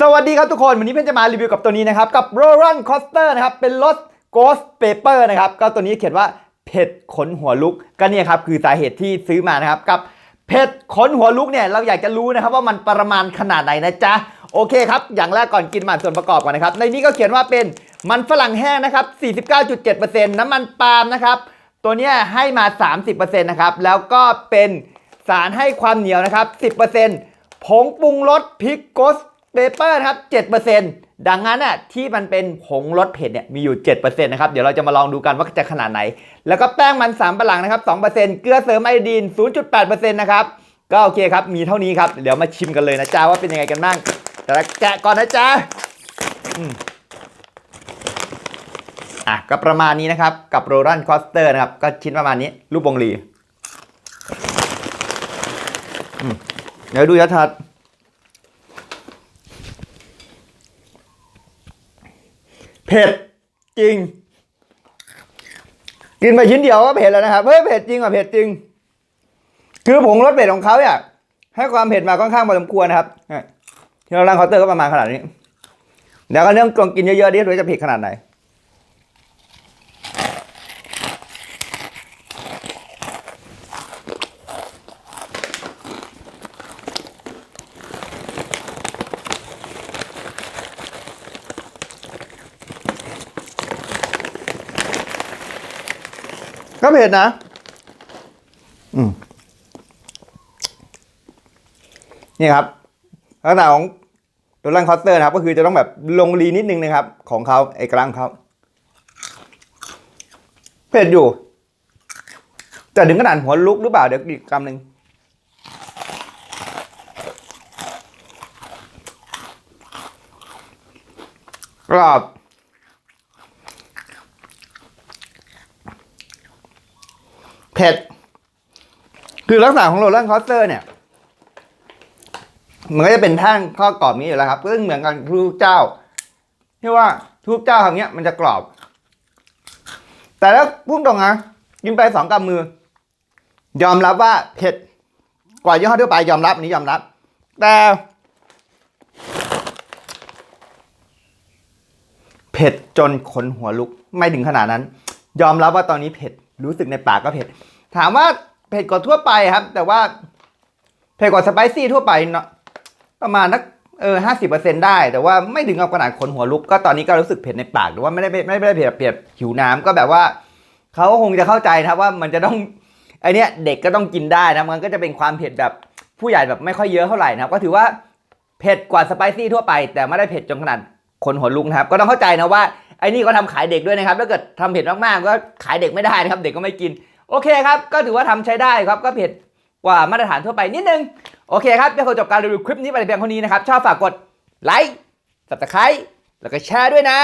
สวัสดีครับทุกคน วันนี้เพื่อนจะมารีวิวกับตัวนี้นะครับ กับ r o l a n Coaster นะครับ เป็นรถ Ghost Paper นะครับ ก็ตัวนี้เขียนว่าเผ็ดขนหัวลุก ก็เนี่ยครับ คือสาเหตุที่ซื้อมานะครับ กับเผ็ดขนหัวลุกเนี่ย เราอยากจะรู้นะครับว่ามันประมาณขนาดไหนนะจ๊ะ โอเคครับ อย่างแรกก่อนกินมาส่วนประกอบก่อนนะครับ ในนี้ก็เขียนว่าเป็นมันฝรั่งแห้งนะครับ 49.7%น้ำมันปาล์มนะครับ ตัวเนี้ยให้มา 30%นะครับ แล้วก็เป็นสารให้ความเหนียวนะครับ 10%ผงปรุงรสพริกโกส เปเปอร์ครับ 7%ดังนั้นอะที่มันเป็นผงรสเผ็ดเนี่ยมีอยู่ 7%นะครับ เดี๋ยวเราจะมาลองดูกันว่าจะขนาดไหน แล้วก็แป้งมันสามปะหลังนะครับ 2%เกลือเสริมไอดีน 0.8%นะครับก็โอเคครับ มีเท่านี้ครับ เดี๋ยวมาชิมกันเลยนะจ๊ะว่าเป็นยังไงกันบ้างแต่ละแกะก่อนนะจ๊ะอะก็ประมาณนี้นะครับ กับโรรันคอสเตอร์นะครับ ก็ชิ้นประมาณนี้ รูปวงรีเดี๋ยวดูยัทัด เผ็ดจริง กินไปชิ้นเดียวก็เผ็ดแล้วนะครับเฮ้ยเผ็ดจริงอะเผ็ดจริง คือผงรสเผ็ดของเขาเนี่ยให้ความเผ็ดมาค่อนข้างพอสมควรนะครับที่เราล้างเคาน์เตอร์ก็ประมาณขนาดนี้เดี๋ยวก็เรื่องกลองกินเยอะๆดิว่าจะเผ็ดขนาดไหน ก็เผ็ดนะ อืมนี่ครับลักษณะของตัวรันคอสเตอร์นะครับ ก็คือจะต้องแบบลงรีนิดนึงนะครับ ของเขาไอ้กลางเขาเผ็ดอยู่ แต่ถึงขนาดหัวลุกหรือเปล่า เดี๋ยวอีกคำหนึ่งกรอบ เผ็ด คือลักษณะของโรลเลอร์คอสเตอร์เนี่ยมันก็จะเป็นแท่งข้อกรอบนี้อยู่แล้วครับซึ่งเหมือนกันทุกเจ้า ที่ว่าทุกเจ้าทำเนี้ยมันจะกรอบ แต่แล้วพุ่งตรงนะกินไปสองกำมือ ยอมรับว่าเผ็ด กว่ายี่ห้อทั่วไปยอมรับนนี้ยอมรับ แต่เผ็ดจนขนหัวลุกไม่ถึงขนาดนั้น ยอมรับว่าตอนนี้เผ็ด รู้สึกในปากก็เผ็ด ถามว่าเผ็ดกว่าทั่วไปครับ แต่ว่าเผ็ดกว่าสไปซี่ทั่วไปเนาะประมาณนักเออห้าสิบเปอร์เซ็นได้แต่ว่าไม่ถึงกับขนาดขนหัวลุกก็ตอนนี้ก็รู้สึกเผ็ดในปากหรือว่าไม่ได้ไม่ไม่ได้เผ็ดเผ็ดหิวน้ำก็แบบว่าเขาคงจะเข้าใจนะว่ามันจะต้องไอเนี้ยเด็กก็ต้องกินได้นะมันก็จะเป็นความเผ็ดแบบผู้ใหญ่แบบไม่ค่อยเยอะเท่าไหร่นะครับก็ถือว่าเผ็ดกว่าสไปซี่ทั่วไป แต่ไม่ได้เผ็ดจนขนาดขนหัวลุกนะครับก็ต้องเข้าใจนะว่า ไอ้นี่ก็ทำขายเด็กด้วยนะครับ ถ้าเกิดทำเผ็ดมากๆ ก็ขายเด็กไม่ได้นะครับ เด็กก็ไม่กิน โอเคครับ ก็ถือว่าทำใช้ได้ครับ ก็เผ็ดกว่ามาตรฐานทั่วไปนิดนึง โอเคครับเดี๋ยวจบการรีวิวคลิปนี้ไปแต่เพียงเท่านี้นะครับ ชอบฝากกดไลค์ s u b สไคร b e แล้วก็แชร์ด้วยนะ